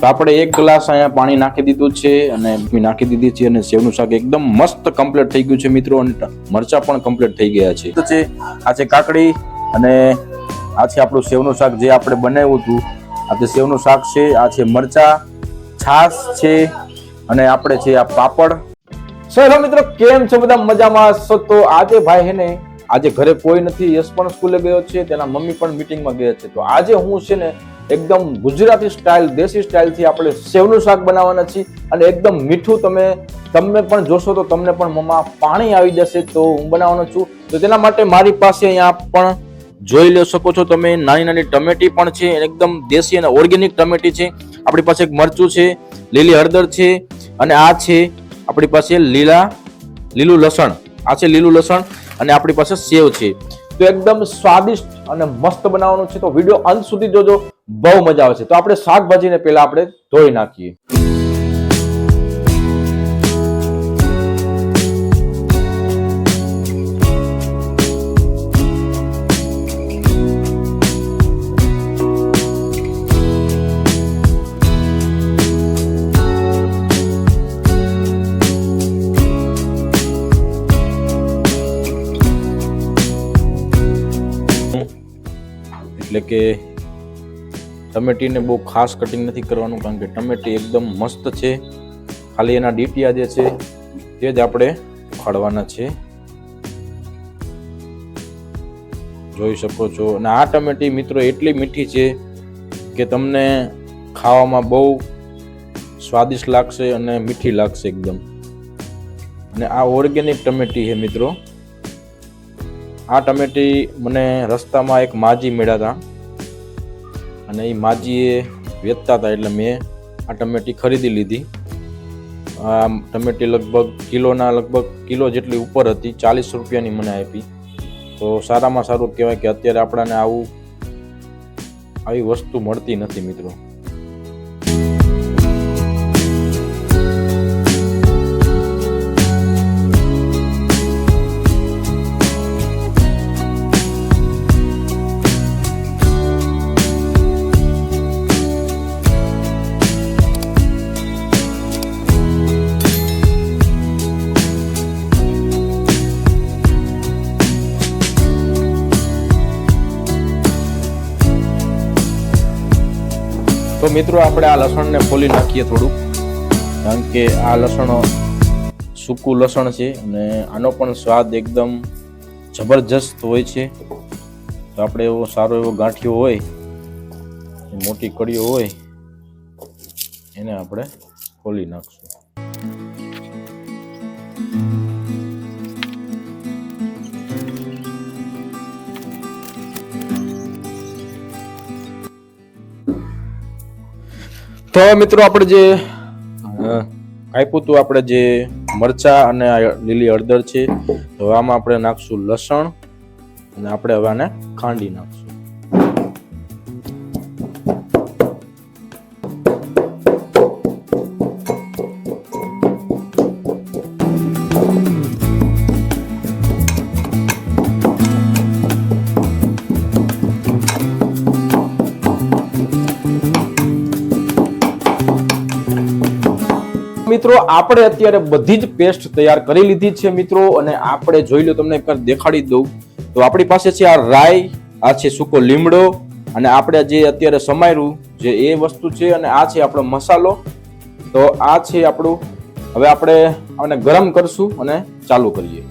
તો આપણે એક ગ્લાસ અહીંયા પાણી નાખી દીધું છે અને નાખી દીધી છે અને સેવનું શાક એકદમ મસ્ત કમ્પ્લીટ થઈ ગયું છે મિત્રો અને મરચા પણ કમ્પ્લીટ થઈ ગયા છે. તો છે આ છે કાકડી અને આ છે આપણું સેવનું શાક જે આપણે બનાવ્યું હતું. આ તે સેવનું શાક છે, આ છે મરચા, છાશ છે અને આપણે છે આ પાપડ. સો હેલો મિત્રો, કેમ છો? બધા મજામાં છો તો આજે ભાઈ હે ને, આજે ઘરે કોઈ નથી. યશ પણ સ્કૂલે ગયો છે, તેના મમ્મી પણ મીટિંગમાં ગયા છે. તો આજે હું છે ને એકદમ ગુજરાતી સ્ટાઇલ, દેશી સ્ટાઇલથી આપણે સેવનું શાક બનાવવાના છીએ અને એકદમ મીઠું તમે તમે પણ જોશો તો તમને પણ મમ્મા પાણી આવી જશે તો હું બનાવવાનો છું. તો તેના માટે મારી પાસે અહીંયા પણ જોઈ લો શકો છો તમે, નાની નાની ટમેટી પણ છે એકદમ દેશી અને ઓર્ગેનિક ટમેટી છે. આપણી પાસે એક મરચું છે, લીલી હળદર છે, અને આ છે આપણી પાસે લીલા, લીલું લસણ. આ છે લીલું લસણ, અને આપણી પાસે સેવ છે. તો એકદમ સ્વાદિષ્ટ અને મસ્ત બનાવવાનું છે. તો વીડિયો અંત સુધી જોજો. બહુ મજા આવશે તો આપણે શાકભાજીને પહેલા આપણે ધોઈ નાખીએ. એટલે કે ટમેટીને બહુ ખાસ કટિંગ નથી કરવાનું કારણ કે ટમેટી એકદમ મસ્ત છે. ખાલી એના ડીટીયા જે છે, તે જ આપણે ઉખાડવાના છે. જોઈ શકો છો. અને આ ટમેટી મિત્રો એટલી મીઠી છે કે તમને ખાવામાં બહુ સ્વાદિષ્ટ લાગશે અને મીઠી લાગશે એકદમ. અને આ ઓર્ગેનિક ટમેટી છે મિત્રો. આ ટમેટી મને રસ્તામાં એક માજી મળ્યા હતા. અને એ માજીએ વેચતા હતા એટલે મેં આ ટમેટી ખરીદી લીધી. આ ટમેટી લગભગ કિલોના લગભગ કિલો જેટલી ઉપર હતી, ચાલીસ રૂપિયાની મને આપી. તો સારામાં સારું કહેવાય કે અત્યારે આપણાને આવું, આવી વસ્તુ મળતી નથી મિત્રો. તો મિત્રો આપણે આ લસણને ફોલી નાખીએ થોડુંક, કારણ કે આ લસણ સૂકું લસણ છે અને આનો પણ સ્વાદ એકદમ જબરજસ્ત હોય છે. તો આપણે એવો સારો એવો ગાંઠિયો હોય મોટી કડીઓ હોય, એને આપણે ખોલી નાખશું. તો મિત્રો આપણે જે કાપ્યું હતું આપણે જે મરચા અને લીલી હળદર છે, તો આમાં આપણે નાખશું લસણ અને આપણે હવે આને ખાંડી નાખશું. મિત્રો, આપણે અત્યારે બધી જ પેસ્ટ તૈયાર કરી લીધી છે મિત્રો, અને આપણે જોઈ લો તમને એકવાર દેખાડી દઉં. તો આપણી પાસે છે આ રાઈ, આ છે સૂકો લીમડો, અને આપણે જે અત્યારે સમાયરું જે એ વસ્તુ છે, અને આ છે આપણો મસાલો. તો આ છે આપણું. હવે આપણે આને ગરમ કરશું અને ચાલુ કરીએ.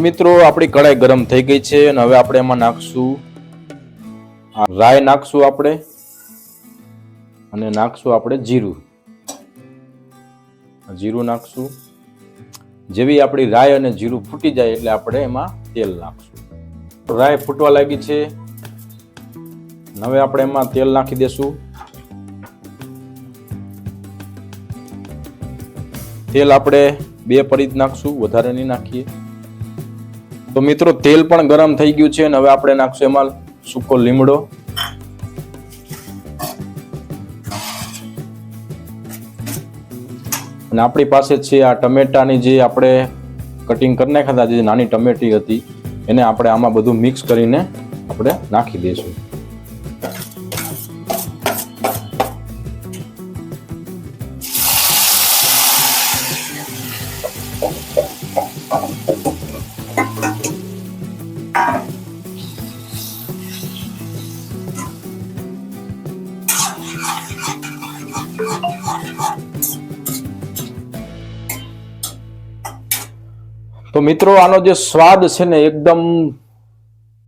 મિત્રો, આપણી કઢાઈ ગરમ થઈ ગઈ છે અને હવે આપણે એમાં નાખશું. રાઈ નાખશું આપણે અને નાખશું આપણે જીરું. જીરું નાખશું. જેવી આપણી રાઈ અને જીરું ફૂટી જાય એટલે આપણે એમાં તેલ નાખશું. રાઈ ફૂટવા લાગી છે. હવે આપણે એમાં તેલ નાખી દેશું. તેલ આપણે બે પરીત નાખશું, વધારે નહીં નાખીએ. તો મિત્રો, તેલ પણ ગરમ થઈ ગયું છે અને હવે આપણે નાખશું એમાં સૂકો લીમડો. અને આપણી પાસે છે આ ટમેટાની જે આપણે કટિંગ કરી નાખ્યા હતા, જે નાની ટમેટી હતી, એને આપણે આમાં બધું મિક્સ કરીને આપણે નાખી દઈશું. તો મિત્રો, આનો જે સ્વાદ છે ને, એકદમ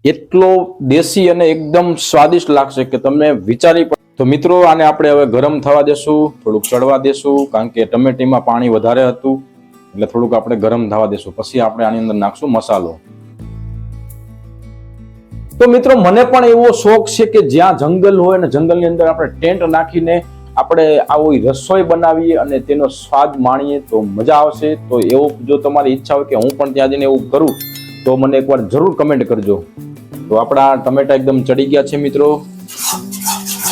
એટલો દેશી અને એકદમ સ્વાદિષ્ટ લાગશે કે તમે વિચારી તો મિત્રો, આને આપણે હવે ગરમ થવા દેશું, થોડુંક ચડવા દેશું, કારણ કે ટમેટીમાં પાણી વધારે હતું, એટલે થોડુંક આપણે ગરમ થવા દેશું. પછી આપણે આની અંદર નાખશું મસાલો. તો મિત્રો, મને પણ એવો શોખ છે કે જ્યાં જંગલ હોય ને જંગલની અંદર આપણે ટેન્ટ નાખીને આપણે આવી રસોઈ બનાવીએ અને તેનો સ્વાદ માણીએ તો મજા આવશે. તો એવો જો તમારી ઈચ્છા હોય કે હું પણ ત્યાં જઈને એવું કરું, તો મને એકવાર જરૂર કમેન્ટ કરજો. તો આપણા ટમેટા એકદમ ચડી ગયા છે મિત્રો.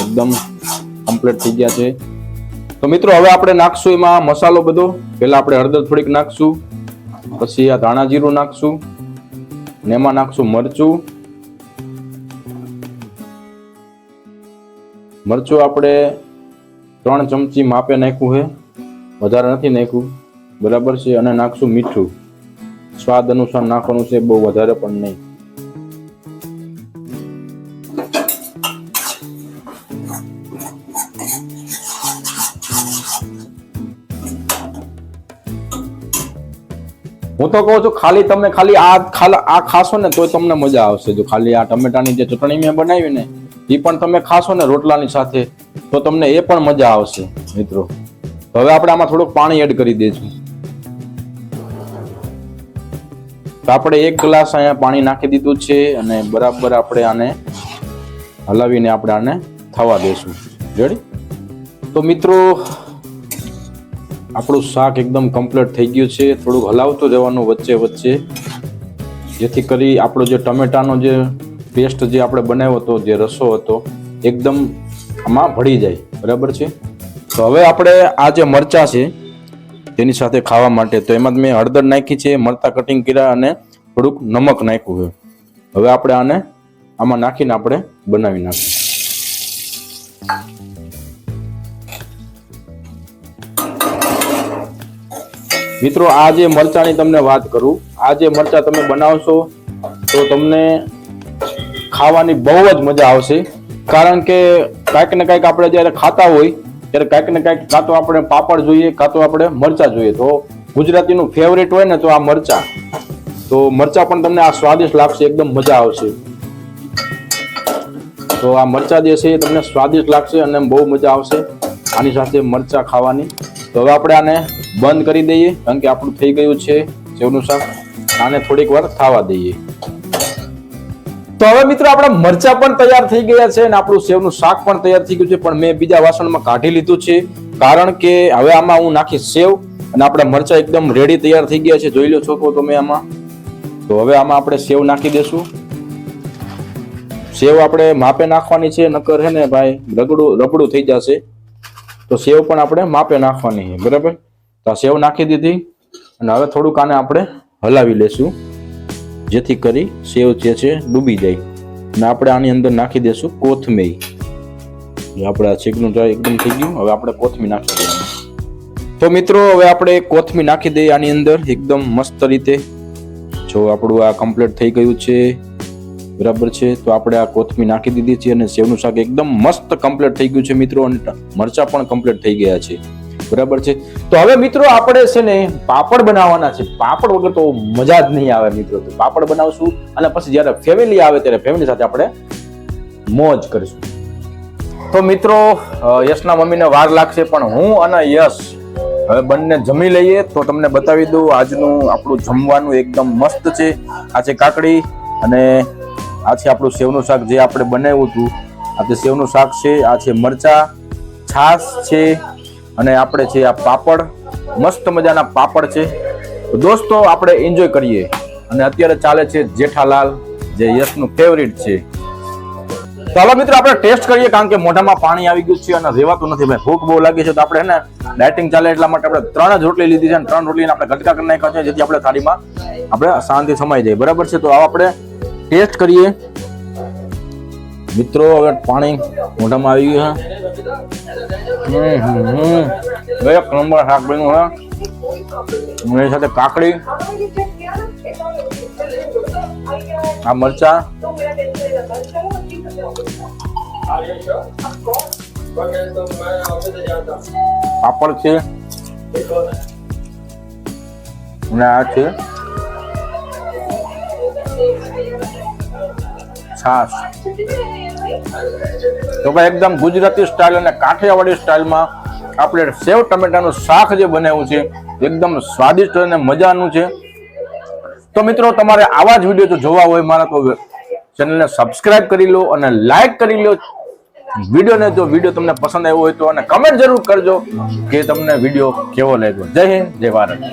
એકદમ કમ્પ્લીટ થઈ ગયા છે. તો મિત્રો હવે આપણે નાખશું એમાં મસાલો બધો. પહેલા આપણે હળદર થોડીક નાખશું, પછી આ ધાણા જીરું નાખશું અને એમાં નાખશું મરચું. મરચું આપણે ત્રણ ચમચી માપે નાખ્યું છે. વધારે નથી નાખ્યું. બરાબર છે અને નાખશું મીઠું. સ્વાદ અનુસાર નાખવાનું છે, બહુ વધારે પણ નહીં. હું તો કહું છું, ખાલી તમે ખાલી આ ખાલા આ ખાશો ને તોય તમને મજા આવશે. જો ખાલી આ ટમેટાની જે ચટણી મેં બનાવી ને એ પણ તમે ખાશો ને રોટલાની સાથે, તો તમને એ પણ મજા આવશે, મિત્રો. તો હવે આપણે આમાં થોડુંક પાણી એડ કરી દઈશું. તો આપણે એક ગ્લાસ અહીંયા પાણી નાખી દીધું છે અને બરાબર આપણે આને હલાવીને આપણે આને થવા દઈશું. રેડી તો મિત્રો આપણું શાક એકદમ કમ્પ્લીટ થઈ ગયું છે. થોડુંક હલાવતું જવાનું વચ્ચે વચ્ચે. જેથી કરી આપણો જે ટમેટાનો જે પેસ્ટ જે આપણે બનાવ્યો હતો, જે રસો હતો, એકદમ આમાં ભળી જાય. બરાબર છે? તો હવે આપણે આ જે મરચાં છે, તેની સાથે ખાવા માટે. તો એમાં મેં હળદર નાખી છે મરતા કટિંગ કર્યા અને થોડુંક નમક નાખ્યું છે. હવે આપણે આને આમાં નાખીને આપણે બનાવી નાખીએ મિત્રો, આ જે મરચાની તમને વાત કરું, આ જે મરચા તમે બનાવશો, તો તમને ખાવાની બહુ જ મજા આવશે. કારણ કે કાંઈક ને કાંઈક આપણે જ્યારે ખાતા હોય, ત્યારે કાંઈક ને કાંઈક કાં તો આપણે પાપડ જોઈએ, કાં તો આપણે મરચા જોઈએ. તો ગુજરાતીનું ફેવરેટ હોય ને, તો આ મરચા. તો મરચા પણ તમને આ સ્વાદિષ્ટ લાગશે, એકદમ મજા આવશે. તો આ મરચા જે છે એ તમને સ્વાદિષ્ટ લાગશે અને બહુ મજા આવશે. આની સાથે મરચા ખાવાની. તો હવે આપણે આને બંધ કરી દઈએ, કારણ કે આપણું થઈ ગયું છે સેવનું શાક. આને થોડીક વાર થવા દઈએ. તો હવે મિત્રો આપણા મરચા પણ તૈયાર થઈ ગયા છે અને આપણું સેવનું શાક પણ તૈયાર થઈ ગયું છે, પણ મેં બીજા વાસણમાં કાઢી લીધું છે, કારણ કે હવે આમાં હું નાખીશ સેવ અને આપણા મરચા એકદમ રેડી તૈયાર થઈ ગયા છે. જોઈ લો છો તમે આમાં. તો હવે આમાં આપણે સેવ નાખી દેશું. સેવ આપણે માપે નાખવાની છે, નકર હે ને ભાઈ રગડું રબડું થઈ જશે. તો સેવ પણ આપણે માપે નાખવાની છે, બરાબર? તો આ સેવ નાખી દીધી અને હવે થોડુંક આને આપણે હલાવી લેશું, જેથી કરી સેવ જે છે ડૂબી જાય. અને આપણે આની અંદર નાખી દેશું કોથમીર. આપણે આ છીકનું ડ્રાય એકદમ થઈ ગયું, હવે આપણે કોથમીર નાખી દઈએ તો મિત્રો, હવે આપણે કોથમીર નાખી દઈએ આની અંદર, એકદમ મસ્ત રીતે. જો આપણું આ કમ્પ્લીટ થઈ ગયું છે. બરાબર છે? તો આપણે આ કોથમીર નાખી દીધી છે અને સેવનું શાક એકદમ મસ્ત કમ્પ્લીટ થઈ ગયું છે મિત્રો અને મરચા પણ કમ્પ્લીટ થઈ ગયા છે. બરાબર છે? તો હવે મિત્રો આપણે છે ને પાપડ બનાવવાના છે. પાપડ વગર તો મજા જ નહીં આવે મિત્રો. તો પાપડ બનાવશું અને પછી જ્યારે ફેમિલી આવે ત્યારે ફેમિલી સાથે આપણે મોજ કરીશું. તો મિત્રો યશના મમ્મીને વાર લાગશે, પણ હું અને યશ હવે બંને જમી લઈએ. તો તમને બતાવી દઉં, આજનું આપણું જમવાનું એકદમ મસ્ત છે. આ છે કાકડી અને આ છે આપણું સેવનું શાક જે આપણે બનાવ્યું હતું. આ તે સેવનું શાક છે, આ છે મરચા, છાશ છે અને આપણે છે આ પાપડ. મસ્ત મજાના પાપડ છે. તો દોસ્તો, આપણે એન્જોય કરીએ. અને અત્યારે ચાલે છે જેઠાલાલ, જે યશનું ફેવરિટ છે. ચાલો મિત્રો, આપણે ટેસ્ટ કરીએ, કારણ કે મોઢામાં પાણી આવી ગયું છે અને રેવાતું નથી. ભાઈ, ભૂખ બહુ લાગી છે. તો આપણે એને ડાયટિંગ ચાલે એટલા માટે આપણે ત્રણ જ રોટલી લીધી છે અને ત્રણ રોટલીને આપણે ગટકા કરી નાખ્યા છે, જેથી આપણે થાળીમાં આપણે શાંતિ સમાઈ જાય. બરાબર છે? તો આવા આપણે ટેસ્ટ કરીએ. મિત્રો હવે પાણી મોઢામાં આવી ગયું છે. હમ હમ હમ. એક નંબર શાક બન્યું છે. એની સાથે કાકડી, આ મરચા, પાપડ છે. અને આ છે છાશ. તો ભાઈ એકદમ ગુજરાતી સ્ટાઇલ અને કાઠિયાવાડી સ્ટાઇલમાં આપણે સેવ ટમેટાનું શાક જે બનાવ્યું છે એકદમ સ્વાદિષ્ટ અને મજાનું છે. તો મિત્રો તમારે આવા જ વીડિયો જો જોવા હોય મારા તો ચેનલને સબસ્ક્રાઇબ કરી લો અને લાઈક કરી લો. વિડીયોને જો વીડિયો તમને પસંદ આવ્યો હોય તો અને કમેન્ટ જરૂર કરજો કે તમને વીડિયો કેવો લાગ્યો. જય હિન્દ, જય ભારત.